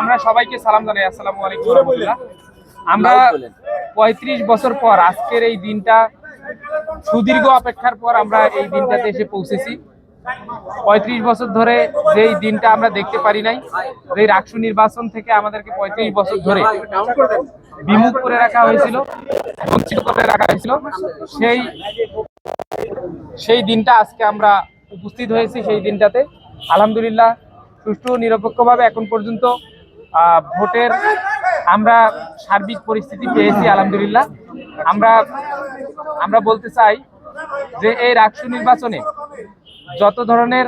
আমরা সবাইকে সালাম জানাই। আসসালামু আলাইকুম রহমতুল্লাহ। আমরা পঁয়ত্রিশ বছর পর আজকের এই দিনটা সুদীর্ঘ অপেক্ষার পর আমরা এই দিনটাতে এসে পৌঁছেছি। পঁয়ত্রিশ বছর ধরে যেই দিনটা আমরা দেখতে পারি নাই যেই রাকসু নির্বাচন থেকে আমাদেরকে পঁয়ত্রিশ বছর ধরে বিমুখ করে রাখা হয়েছিল বঞ্চিত করে রাখা হয়েছিল সেই সেই দিনটা আজকে আমরা উপস্থিত হয়েছি সেই দিনটাতে। আলহামদুলিল্লাহ সুষ্ঠু, নিরপেক্ষভাবে এখন পর্যন্ত ভোটের আমরা সার্বিক পরিস্থিতি পেয়েছি, আলহামদুলিল্লাহ। আমরা আমরা বলতে চাই যে এই রাষ্ট্র নির্বাচনে যত ধরনের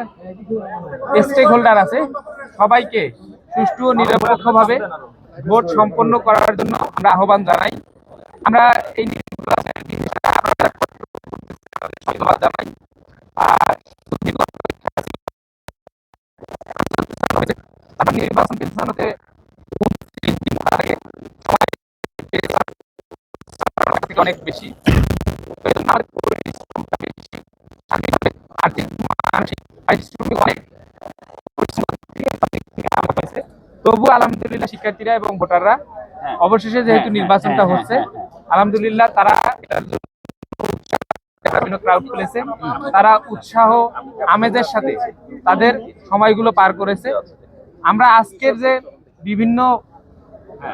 স্টেক হোল্ডার আছে, সবাইকে সুষ্ঠু ও নিরপেক্ষভাবে ভোট সম্পন্ন করার জন্য আমরা আহ্বান জানাই। আমরা এই নির্বাচনের জানাই। আর আমার থেকে অনেক বেশি আর্থিক মানসিক পারিশ্রমিক অনেক তবু আলহামদুলিল্লাহ শিক্ষার্থীরা এবং ভোটাররা অবশেষে যেহেতু নির্বাচনটা হচ্ছে আলহামদুলিল্লাহ তারা বিভিন্ন ক্রাউড খুলেছে তারা উৎসাহ আমেজের সাথে তাদের সময়গুলো পার করেছে। আমরা আজকের যে বিভিন্ন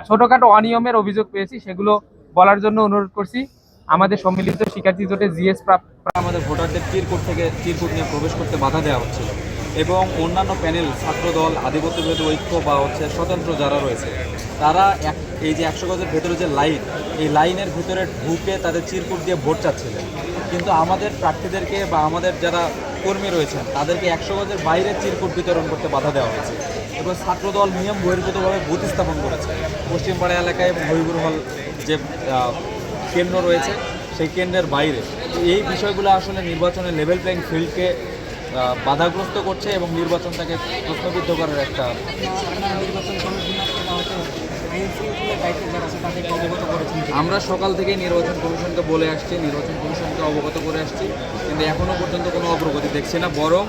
ছোটখাটো অনিয়মের অভিযোগ পেয়েছি সেগুলো বলার জন্য অনুরোধ করছি। আমাদের সম্মিলিত শিক্ষার্থী জোটে জিএস প্রাপ্ত আমাদের ভোটারদের চিরকুট থেকে চিরকুট নিয়ে প্রবেশ করতে বাধা দেওয়া হচ্ছিল এবং অন্যান্য প্যানেল ছাত্রদল আধিপত্য বিরোধী ঐক্য বা হচ্ছে স্বতন্ত্র যারা রয়েছে তারা এক এই যে একশো গজের ভেতরে যে লাইন এই লাইনের ভেতরে ঢুকে তাদের চিরকুট দিয়ে ভোট চাচ্ছিলেন। কিন্তু আমাদের প্রার্থীদেরকে বা আমাদের যারা কর্মী রয়েছেন। তাদেরকে একশো গজের বাইরে চিরকুট বিতরণ করতে বাধা দেওয়া হয়েছে এবং ছাত্রদল নিয়ম বহির্ভূতভাবে বুথ স্থাপন করেছে। পশ্চিমপাড়া এলাকায় মহিবুর হল যে কেন্দ্র রয়েছে, সেই কেন্দ্রের বাইরে। এই বিষয়গুলো আসলে নির্বাচনের লেভেল প্লেইং ফিল্ডকে বাধাগ্রস্ত করছে এবং নির্বাচনটাকে প্রশ্নবিদ্ধ করার একটা আমরা সকাল থেকেই নির্বাচন কমিশনকে বলে আসছি, নির্বাচন কমিশনকে অবগত করে আসছি, কিন্তু এখনও পর্যন্ত কোনো অগ্রগতি দেখছি না। বরং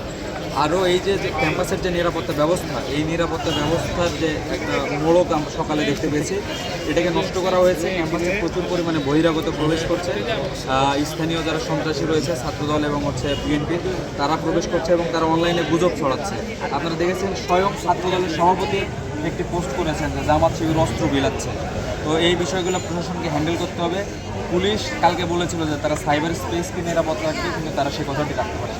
আরও এই যে ক্যাম্পাসের যে নিরাপত্তা ব্যবস্থা, এই নিরাপত্তা ব্যবস্থার যে একটা মোড়ক আমরা সকালে দেখতে পেয়েছি, এটাকে নষ্ট করা হয়েছে। ক্যাম্পাসে প্রচুর পরিমাণে বহিরাগত প্রবেশ করছে। স্থানীয় যারা সন্ত্রাসী রয়েছে, ছাত্রদল এবং হচ্ছে বিএনপি, তারা প্রবেশ করছে এবং তারা অনলাইনে গুজব ছড়াচ্ছে। আপনারা দেখেছেন, স্বয়ং ছাত্রদলের সভাপতি একটি পোস্ট করেছেন যে জামাত শিবির অস্ত্র বিলাচ্ছে। তো এই বিষয়গুলো প্রশাসনকে হ্যান্ডেল করতে হবে। পুলিশ কালকে বলেছিল যে তারা সাইবার স্পেসকে নিরাপদ রাখবে, কিন্তু তারা সে কথাটি রাখতে পারে